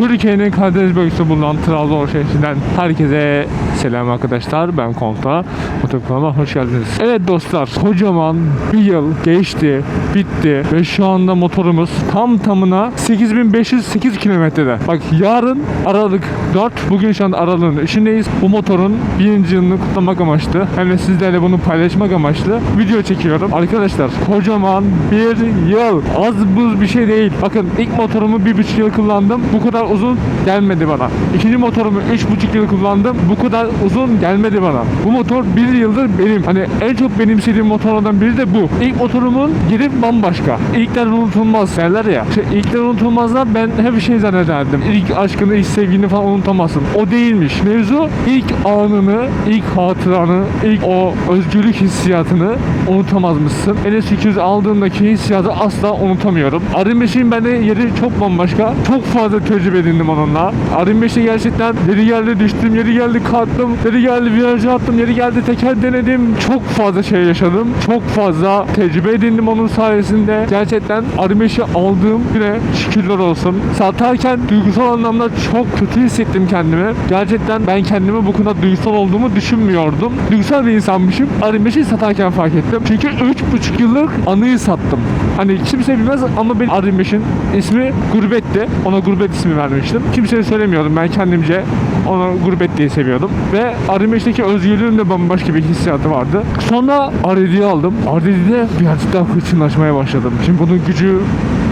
Türkiye'nin Karadeniz bölgesinde bulunan Trabzon şehrinden herkese selam arkadaşlar. Ben Konta. Motokanalıma hoş geldiniz. Evet dostlar, kocaman bir yıl geçti, bitti ve şu anda motorumuz tam tamına 8508 kilometrede. Bak yarın Aralık 4, bugün şu anda Aralık'ın içindeyiz. Bu motorun birinci yılını kutlamak amaçlı hem de sizlerle bunu paylaşmak amaçlı video çekiyorum. Arkadaşlar kocaman bir yıl. Az buz bir şey değil. Bakın ilk motorumu bir buçuk yıl kullandım. Bu kadar uzun gelmedi bana. İkinci motorumu üç buçuk yıl kullandım. Bu kadar uzun gelmedi bana. Bu motor bir yıldır benim. Hani en çok benimsediğim motorlardan biri de bu. İlk motorumun yeri bambaşka. İlkler unutulmaz derler ya. İşte ilkler unutulmazlar ben hep şey zannederdim. İlk aşkını, ilk sevgini falan unutamazsın. O değilmiş. Mevzu ilk anını, ilk hatıranı, ilk o özgürlük hissiyatını unutamazmışsın. NS200 aldığımdaki hissiyatı asla unutamıyorum. R25'in bende yeri çok bambaşka. Çok fazla tecrübe edindim onunla. R25'te gerçekten yeri geldi düştüm, yeri geldi kalktım, yeri geldi virajı attım, yeri geldi teker denedim. Çok fazla şey yaşadım. Çok fazla tecrübe edindim onun sayesinde. Gerçekten R25'i aldığım güne şükürler olsun. Satarken duygusal anlamda çok kötü hissettim kendimi. Gerçekten ben kendimi bu kadar duygusal olduğumu düşünmüyordum. Duygusal bir insanmışım. R25'i satarken fark ettim. Çünkü 3,5 yıllık anıyı sattım. Hani kimse bilmez ama benim R25'in ismi Gurbet'ti. Ona Gurbet ismi vermiştim. Kimseye söylemiyordum. Ben kendimce ona Gurbet diye seviyordum. Ve R25'teki özgürlüğün de bambaşka bir hissiyatı vardı. Sonra R7'yi aldım. R7'de birazcık daha hırçınlaşmaya başladım. Şimdi bunun gücü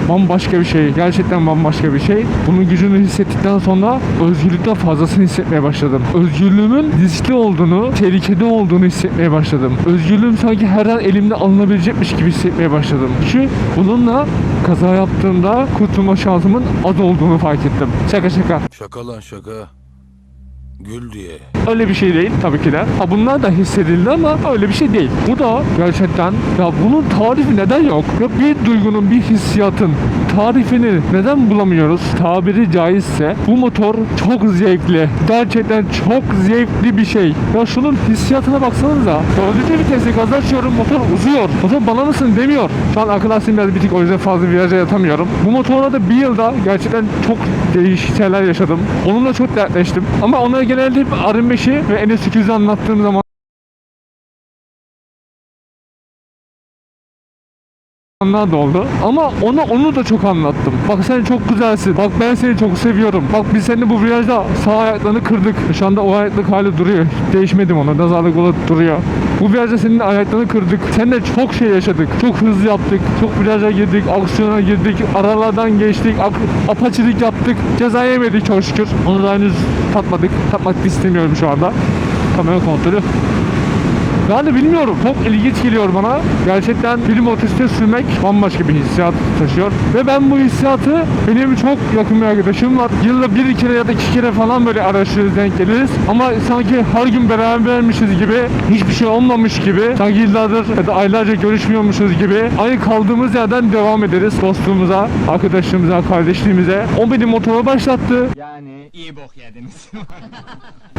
bambaşka bir şey. Gerçekten bambaşka bir şey. Bunun gücünü hissettikten sonra özgürlükten fazlasını hissetmeye başladım. Özgürlüğümün riskli olduğunu, tehlikede olduğunu hissetmeye başladım. Özgürlüğüm sanki her an elimde alınabilecekmiş gibi hissetmeye başladım. Çünkü bununla kaza yaptığımda kurtulma şansımın az olduğunu fark ettim. Şaka şaka. Şaka lan şaka. Gül diye. Öyle bir şey değil tabii ki de. Ha bunlar da hissedildi ama öyle bir şey değil. Bu da gerçekten ya bunun tarifi neden yok? Ya bir duygunun, bir hissiyatın tarifini neden bulamıyoruz? Tabiri caizse bu motor çok zevkli. Gerçekten çok zevkli bir şey. Ya şunun hissiyatına baksanıza. Dördüncü vitesi gaz açıyorum motor uzuyor. Motor bana mısın demiyor. Şu an akıl hastayım biraz bitik o yüzden fazla viraja yatamıyorum. Bu motorla da bir yılda gerçekten çok değişik şeyler yaşadım. Onunla çok dertleştim. Ama onları genelde hep R25'i ve NS200'ü anlattığım zaman anlar da oldu. Ama ona onu da çok anlattım. Bak sen çok güzelsin. Bak ben seni çok seviyorum. Bak biz seninle bu virajda sağ ayaklarını kırdık. Şu anda o ayaklık hali duruyor. Değişmedim ona. Nazarlık olup duruyor. Bu virajda senin ayaklarını kırdık. Seninle çok şey yaşadık. Çok hızlı yaptık. Çok viraja girdik. Aksiyona girdik. Aralardan geçtik. apaçilik yaptık. Ceza yemedik çok şükür. Onu da henüz tatmadık. Tatmak istemiyorum şu anda. Kamera kontrolü. Yani bilmiyorum. Çok ilginç geliyor bana. Gerçekten bir motosiklet sürmek bambaşka bir hissiyat taşıyor. Ve ben bu hissiyatı benim çok yakın bir arkadaşım var. Yılda bir kere ya da iki kere falan böyle araştırırız denk geliriz. Ama sanki her gün berabermişiz gibi, hiçbir şey olmamış gibi, sanki yıllardır ya da aylarca görüşmüyormuşuz gibi aynı kaldığımız yerden devam ederiz dostluğumuza, arkadaşlığımıza, kardeşliğimize. O beni motora başlattı. Yani iyi bok yediniz.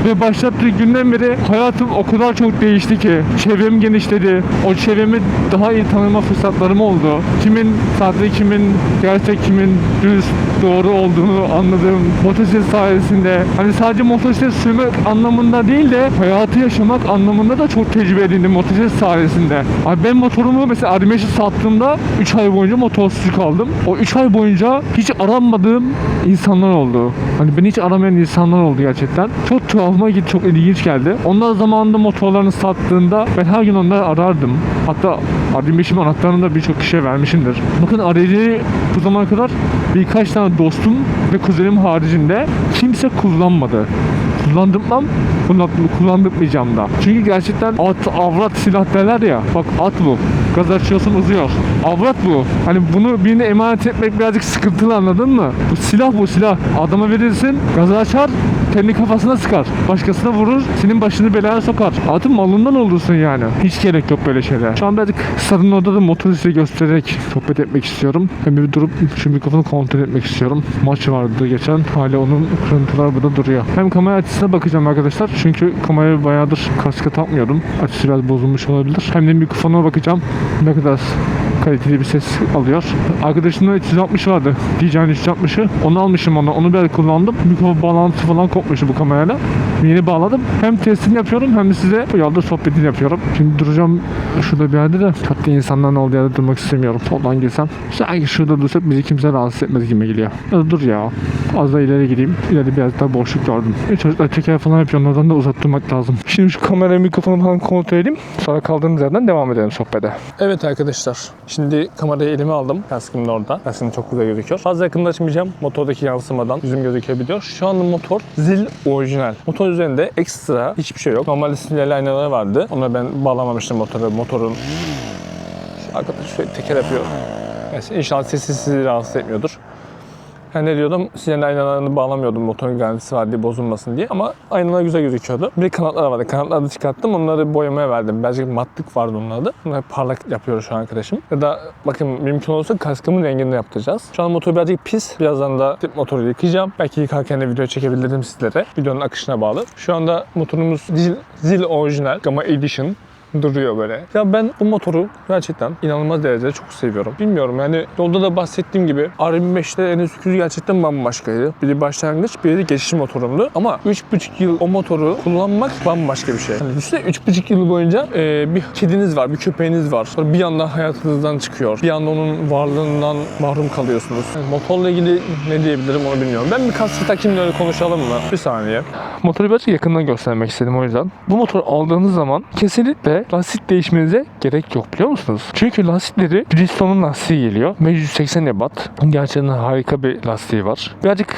Ve başlattığı günden beri hayatım o kadar çok değişti ki. Çevrem genişledi. O çevremi daha iyi tanıma fırsatlarım oldu. Kimin sahte, kimin gerçek, kimin düz, doğru olduğunu anladığım motosiklet sayesinde. Hani sadece motosiklet sürmek anlamında değil de hayatı yaşamak anlamında da çok tecrübe edindim motosiklet sayesinde. Abi ben motorumu mesela R5'i sattığımda 3 ay boyunca motorsuz kaldım. O 3 ay boyunca hiç aranmadığım insanlar oldu. Hani beni hiç aramayan insanlar oldu gerçekten. Çok tuhafıma gitti, çok ilginç geldi. Onlar zamanında motorlarını sattığında ben her gün onları arardım. Hatta R25'imin anahtarını da birçok kişiye vermişimdir. Bakın aracı bu zamana kadar birkaç tane dostum ve kuzenim haricinde kimse kullanmadı kullandırmam kullan- kullandırmayacağım da. Çünkü gerçekten at, avrat silah derler ya. Bak at bu. Gaz açıyorsun uzuyor. Avrat bu. Hani bunu birine emanet etmek birazcık sıkıntılı anladın mı? Bu silah bu silah. Adama verirsin gazı açar kendi kafasına sıkar. Başkasına vurur senin başını belaya sokar. Atın malından olursun yani. Hiç gerek yok böyle şeyler. Şu an birazcık stadın orada da motor size göstererek sohbet etmek istiyorum. Hem bir durup şu mikrofonu kontrol etmek istiyorum. Maç vardı geçen. Hala onun kırıntılar burada duruyor. Hem kamera açısına bakacağım arkadaşlar. Çünkü kamerayı bayağıdır kaska takmıyordum. Açısı biraz bozulmuş olabilir. Hem de mikrofona bakacağım. Ne kadar kaliteli bir ses alıyor. Arkadaşımda 360 vardı. DJI'nin 360'ı. Onu almışım ona. Onu bir kullandım. Mikrofon bağlantısı falan kopmuştu bu kamerayla. Yeni bağladım. Hem testini yapıyorum hem de size bu yolda sohbetini yapıyorum. Şimdi duracağım şurada bir yerde de tatlı insanların olduğu yerde durmak istemiyorum. Soldan girsem. Sanki şurada dursak bizi kimse rahatsız etmez gibi geliyor. Ya dur ya. Az da ileri gideyim. İleride biraz daha boşluk gördüm. E, çocuklar teker falan yapıyor. Onlardan da uzak durmak lazım. Şimdi şu kamera mikrofonu falan kontrol edeyim. Sonra kaldığımız yerden devam edelim sohbete. Evet arkadaşlar. Şimdi kamerayı elime aldım. Kaskım da orada. Kaskım çok güzel gözüküyor. Fazla yakınlaşmayacağım. Motordaki yansımadan yüzüm gözükebiliyor. Şu anda motor zil orijinal. Motor üzerinde ekstra hiçbir şey yok. Normalde sinyal aynaları vardı. Ona ben bağlamamıştım motoru. Motorun arkadaş şöyle teker yapıyor. Neyse inşallah sesi sizi rahatsız etmiyordur. Ben ne diyordum? Sinyal aynalarını bağlamıyordum motorun garantisi var diye bozulmasın diye. Ama aynalar güzel gözüküyordu. Bir de kanatlar vardı. Kanatları da çıkarttım. Onları boyamaya verdim. Birazcık matlık vardı onlarda. Bunları parlak yapıyor şu an arkadaşım. Ya da bakın mümkün olursa kaskımın rengini yaptıracağız. Şu an motor birazcık pis. Birazdan da tip motoru yıkayacağım. Belki yıkarken de video çekebilirim sizlere. Videonun akışına bağlı. Şu anda motorumuz zil, zil orijinal. Gamma Edition duruyor böyle. Ya ben bu motoru gerçekten inanılmaz derecede çok seviyorum. Bilmiyorum yani yolda da bahsettiğim gibi R25'te N800 gerçekten bambaşkaydı. Biri başlangıç, biri de geçiş motorumdu. Ama 3,5 yıl o motoru kullanmak bambaşka bir şey. Hani düşünsene 3,5 yıl boyunca e, bir kediniz var, bir köpeğiniz var. Sonra bir anda hayatınızdan çıkıyor. Bir anda onun varlığından mahrum kalıyorsunuz. Yani motorla ilgili ne diyebilirim onu bilmiyorum. Ben bir kaskı takayım öyle konuşalım mı? Bir saniye. Motoru birazcık yakından göstermek istedim o yüzden. Bu motoru aldığınız zaman kesinlikle lastik değişmenize gerek yok biliyor musunuz? Çünkü lastikleri Bridgestone'un lastiği geliyor. ve 180 ebat. Gerçekten harika bir lastiği var. Birazcık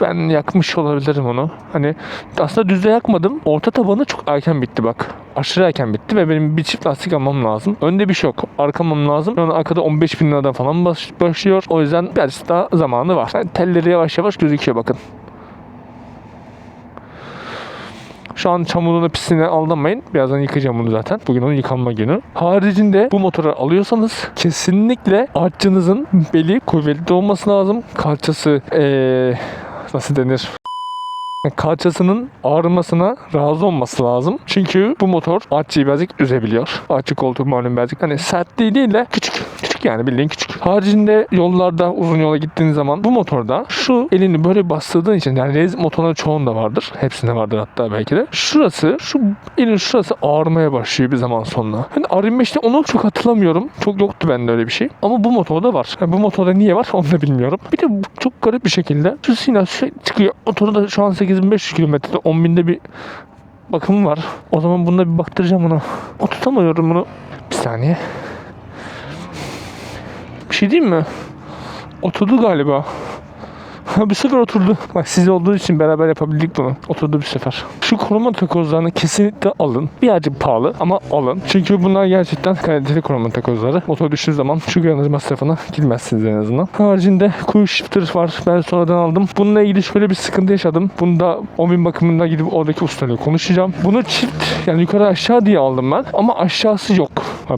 ben yakmış olabilirim onu. Hani aslında düzde yakmadım. Orta tabanı çok erken bitti bak. Aşırı erken bitti ve benim bir çift lastik almam lazım. Önde bir şey yok. Arkamam lazım. Yani arkada 15 bin liradan falan baş- başlıyor. O yüzden birazcık daha zamanı var. Yani telleri yavaş yavaş gözüküyor bakın. Şu an çamurunu pisliğine aldanmayın. Birazdan yıkayacağım bunu zaten. Bugün onun yıkanma günü. Haricinde bu motoru alıyorsanız kesinlikle artçınızın beli kuvvetli olması lazım. Kalçası ee, nasıl denir? Kalçasının ağrımasına razı olması lazım. Çünkü bu motor artçıyı birazcık üzebiliyor. Artçı koltuğu malum birazcık hani sertliği değil de küçük. Küçük yani bildiğin küçük. Haricinde yollarda uzun yola gittiğin zaman bu motorda şu elini böyle bastırdığın için yani rez motorların çoğunda vardır. Hepsinde vardır hatta belki de. Şurası şu elin şurası ağrımaya başlıyor bir zaman sonra. Hani R25'te onu çok hatırlamıyorum. Çok yoktu bende öyle bir şey. Ama bu motorda var. Yani bu motorda niye var onu da bilmiyorum. Bir de çok garip bir şekilde şu sinyal şey çıkıyor. Motoru da şu an 8500 kilometrede 10.000'de bir bakım var. O zaman bunda bir baktıracağım ona. O tutamıyorum bunu. Bir saniye. Şey diyeyim mi? Oturdu galiba. Bir sefer oturdu. Bak siz olduğu için beraber yapabildik bunu. Oturdu bir sefer. Şu koruma takozlarını kesinlikle alın. Birazcık pahalı ama alın. Çünkü bunlar gerçekten kaliteli koruma takozları. Motor düştüğü zaman şu yanıcı masrafına girmezsiniz en azından. Haricinde kuyu shifter var. Ben sonradan aldım. Bununla ilgili şöyle bir sıkıntı yaşadım. Bunu da 10.000 bakımında gidip oradaki ustayla konuşacağım. Bunu çift yani yukarı aşağı diye aldım ben. Ama aşağısı yok.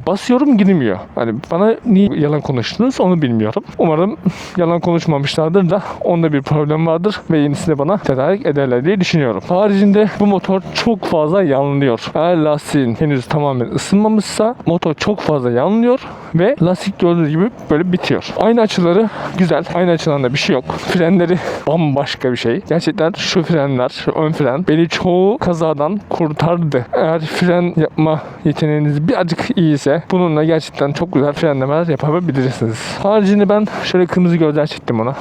Basıyorum girmiyor. Hani bana niye yalan konuştunuz onu bilmiyorum. Umarım yalan konuşmamışlardır da onda bir problem vardır ve yenisini bana tedarik ederler diye düşünüyorum. Haricinde bu motor çok fazla yanlıyor. Eğer lastiğin henüz tamamen ısınmamışsa motor çok fazla yanlıyor ve lastik gördüğünüz gibi böyle bitiyor. Aynı açıları güzel. Aynı açılarında bir şey yok. Frenleri bambaşka bir şey. Gerçekten şu frenler, şu ön fren beni çoğu kazadan kurtardı. Eğer fren yapma yeteneğiniz birazcık iyiyse bununla gerçekten çok güzel frenlemeler yapabilirsiniz. Haricinde ben şöyle kırmızı gözler çektim ona.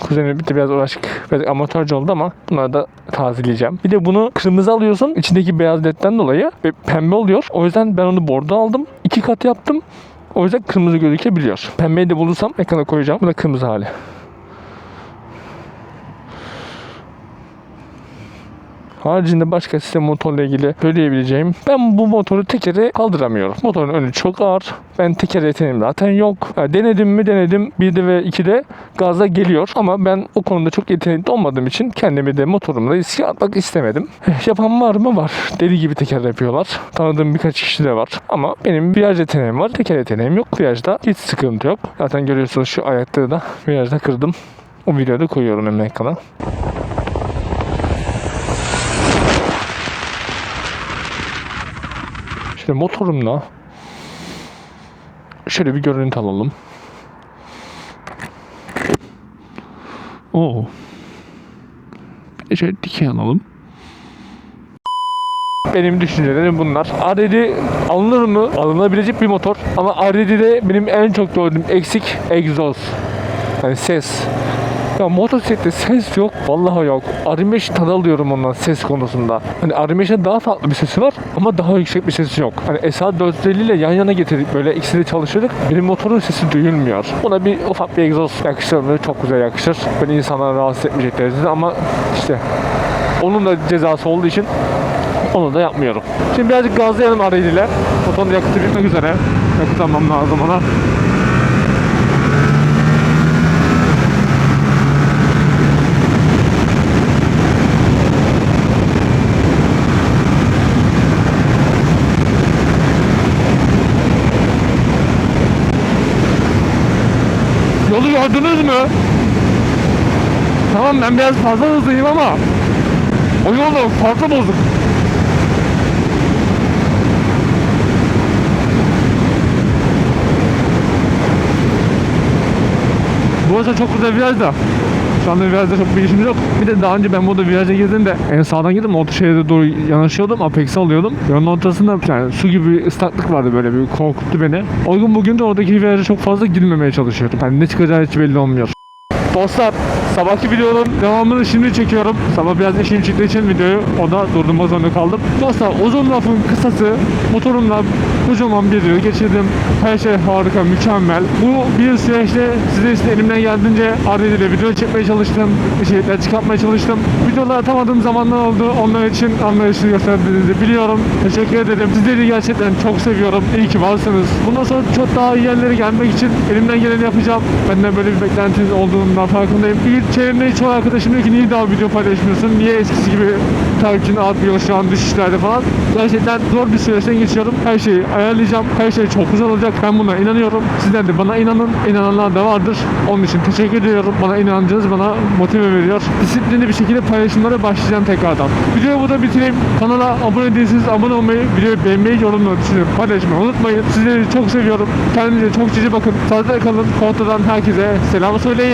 Kuzenim bitti biraz uğraşık. Biraz amatörce oldu ama bunları da tazeleyeceğim. Bir de bunu kırmızı alıyorsun. içindeki beyaz ledden dolayı ve pembe oluyor. O yüzden ben onu bordo aldım. İki kat yaptım. O yüzden kırmızı gözükebiliyor. Pembeyi de bulursam ekrana koyacağım. Bu da kırmızı hali. Haricinde başka size motorla ilgili söyleyebileceğim. Ben bu motoru tekeri kaldıramıyorum. Motorun önü çok ağır. Ben teker yeteneğim zaten yok. Ha, denedim mi denedim. 1'de ve 2'de gazla geliyor. Ama ben o konuda çok yetenekli olmadığım için kendimi de motorumla riske atmak istemedim. Eh, Yapan var mı? Var. Deli gibi teker yapıyorlar. Tanıdığım birkaç kişi de var. Ama benim viraj yeteneğim var. Teker yeteneğim yok. Virajda hiç sıkıntı yok. Zaten görüyorsunuz şu ayakları da virajda kırdım. O videoda koyuyorum hemen ekrana. İşte motorumla şöyle bir görüntü alalım. Oo. Bir de şöyle dikey alalım. Benim düşüncelerim bunlar. R7 alınır mı? Alınabilecek bir motor. Ama R7'de benim en çok gördüğüm eksik egzoz. Yani ses. Ya motosiklette ses yok. Vallahi yok. R25 tad alıyorum ondan ses konusunda. Hani R25'in daha farklı bir sesi var ama daha yüksek bir sesi yok. Hani SR450 ile yan yana getirdik böyle ikisi de çalıştırdık. Benim motorun sesi duyulmuyor. Buna bir ufak bir egzoz yakışır mı? Çok güzel yakışır. Beni insanlara rahatsız etmeyecek derecede ama işte onun da cezası olduğu için onu da yapmıyorum. Şimdi birazcık gazlayalım arayla. Motorun yakıtı bitmek üzere. Yakıt almam lazım ona. Yolu gördünüz mü? Tamam ben biraz fazla hızlıyım ama o yol da fazla bozuk. Burası çok güzel viraj da. Şu anda virajda çok bir işimiz yok. Bir de daha önce ben burada viraja girdiğimde en sağdan girdim orta şeride doğru yanaşıyordum. Apex'i alıyordum. Yolun ortasında yani su gibi bir ıslaklık vardı böyle bir korkuttu beni. O gün bugün de oradaki viraja çok fazla girmemeye çalışıyorum. Yani ne çıkacağı hiç belli olmuyor. Dostlar sabahki videonun devamını şimdi çekiyorum. Sabah biraz işim çıktığı için videoyu ona durdurma zorunda kaldım. Dostlar uzun lafın kısası motorumla kocaman bir yıl geçirdim. Her şey harika, mükemmel. Bu bir süreçte size işte elimden geldiğince ile video çekmeye çalıştım. İçerikler çıkartmaya çalıştım. Videolar atamadığım zamanlar oldu. Onlar için anlayışlı gösterdiğinizi biliyorum. Teşekkür ederim. Sizleri gerçekten çok seviyorum. İyi ki varsınız. Bundan sonra çok daha iyi yerlere gelmek için elimden geleni yapacağım. Benden böyle bir beklentiniz olduğundan farkındayım. Bir çevremde çoğu arkadaşım diyor ki niye daha video paylaşmıyorsun? Niye eskisi gibi takipçin artmıyor şu an düşüşlerde falan. Gerçekten zor bir süreçten geçiyorum. Her şeyi ayarlayacağım. Her şey çok güzel olacak. Ben buna inanıyorum. Sizler de bana inanın. İnananlar da vardır. Onun için teşekkür ediyorum. Bana inancınız bana motive veriyor. Disiplinli bir şekilde paylaşımlara başlayacağım tekrardan. Videoyu burada bitireyim. Kanala abone değilseniz abone olmayı, videoyu beğenmeyi, yorumları düşünüp paylaşmayı unutmayın. Sizleri çok seviyorum. Kendinize çok cici bakın. Sağlıkla kalın. Kontrolden herkese selam söyleyin.